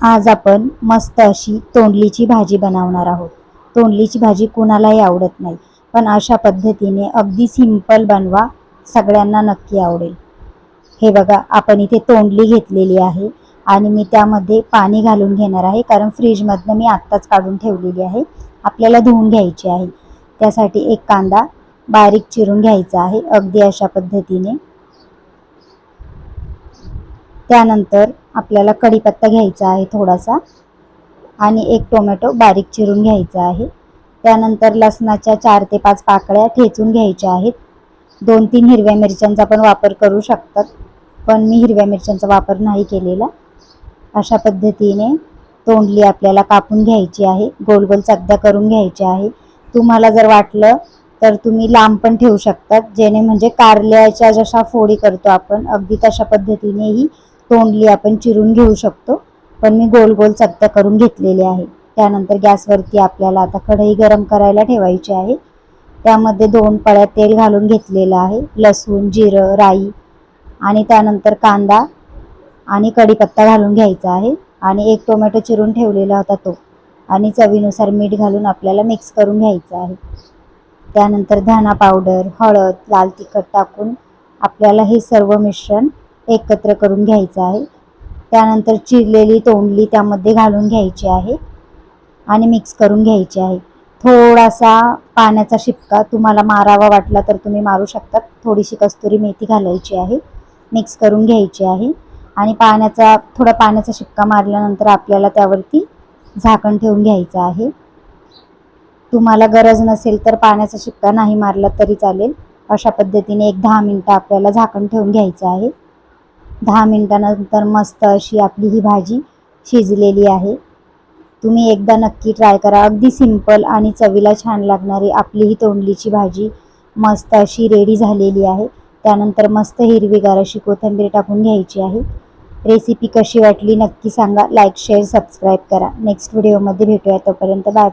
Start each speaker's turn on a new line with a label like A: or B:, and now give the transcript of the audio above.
A: आज आपण मस्त अशी तोंडलीची भाजी बनवणार आहोत. तोंडलीची भाजी कुणालाही आवडत नाही पण अशा पद्धतीने अगदी सिंपल बनवा सगळ्यांना नक्की आवडेल. हे बघा आपण इथे तोंडली घेतलेली आहे आणि मी त्यामध्ये पाणी घालून घेणार आहे कारण फ्रीजमधनं मी आत्ताच काढून ठेवलेली आहे. आपल्याला धुवून घ्यायची आहे. त्यासाठी एक कांदा बारीक चिरून घ्यायचा आहे अगदी अशा पद्धतीने. त्यानंतर आपल्याला कढीपत्ता घ्यायचा आहे थोडासा आणि एक टोमॅटो बारीक चिरून घ्यायचा आहे. त्यानंतर लसणाच्या चार ते पाच पाकळ्या ठेचून घ्यायच्या आहेत. दोन तीन हिरव्या मिरच्यांचा पण वापर करू शकतात पण मी हिरव्या मिरच्यांचा वापर नाही केलेला. अशा पद्धतीने तोंडली आपल्याला कापून घ्यायची आहे गोल गोल चकद्या करून घ्यायच्या आहे. तुम्हाला जर वाटलं तर तुम्ही लांब पण ठेवू शकतात जेणे म्हणजे कारल्याच्या जशा फोडी करतो आपण अगदी तशा पद्धतीनेही तोंडली आपण चिरून घेऊ शकतो. पण मी गोल गोल चकत्या करून घेतलेले आहे. त्यानंतर गॅसवरती आपल्याला आता कढई गरम करायला ठेवायची आहे. त्यामध्ये दोन पळ्या तेल घालून घेतलेलं आहे. लसूण जिरं राई आणि त्यानंतर कांदा आणि कढीपत्ता घालून घ्यायचा आहे. आणि एक टोमॅटो चिरून ठेवलेला होता तो. आणि चवीनुसार मीठ घालून आपल्याला मिक्स करून घ्यायचं आहे. त्यानंतर धना पावडर हळद लाल तिखट टाकून आपल्याला हे सर्व मिश्रण एकत्र करून घ्यायचं आहे. त्यानंतर चिरलेली तोंडली त्यामध्ये घालून घ्यायची आहे आणि मिक्स करून घ्यायची आहे. थोडासा पाण्याचा शिपका तुम्हाला मारावा वाटला तर तुम्ही मारू शकता. थोडीशी कस्तुरी मेथी घालायची आहे. मिक्स करून घ्यायची आहे. आणि पाण्याचा थोडा पाण्याचा शिपका मारल्यानंतर आपल्याला त्यावरती झाकण ठेवून घ्यायचं आहे. तुम्हाला गरज नसेल तर पाण्याचा शिपका नाही मारला तरी चालेल. अशा पद्धतीने एक दहा मिनटं आपल्याला झाकण ठेवून घ्यायचं आहे. दहा मिनटानंतर मस्त अशी आपली ही भाजी शिजलेली आहे. तुम्ही एकदा नक्की ट्राय करा. अगदी सिंपल आणि चवीला छान लागणारी आपली ही तोंडलीची भाजी मस्त अशी रेडी झालेली आहे. त्यानंतर मस्त हिरवीगार अशी कोथिंबीर टाकून घ्यायची आहे. रेसिपी कशी वाटली नक्की सांगा. लाईक शेअर सबस्क्राईब करा. नेक्स्ट व्हिडिओमध्ये भेटूया. तोपर्यंत बाय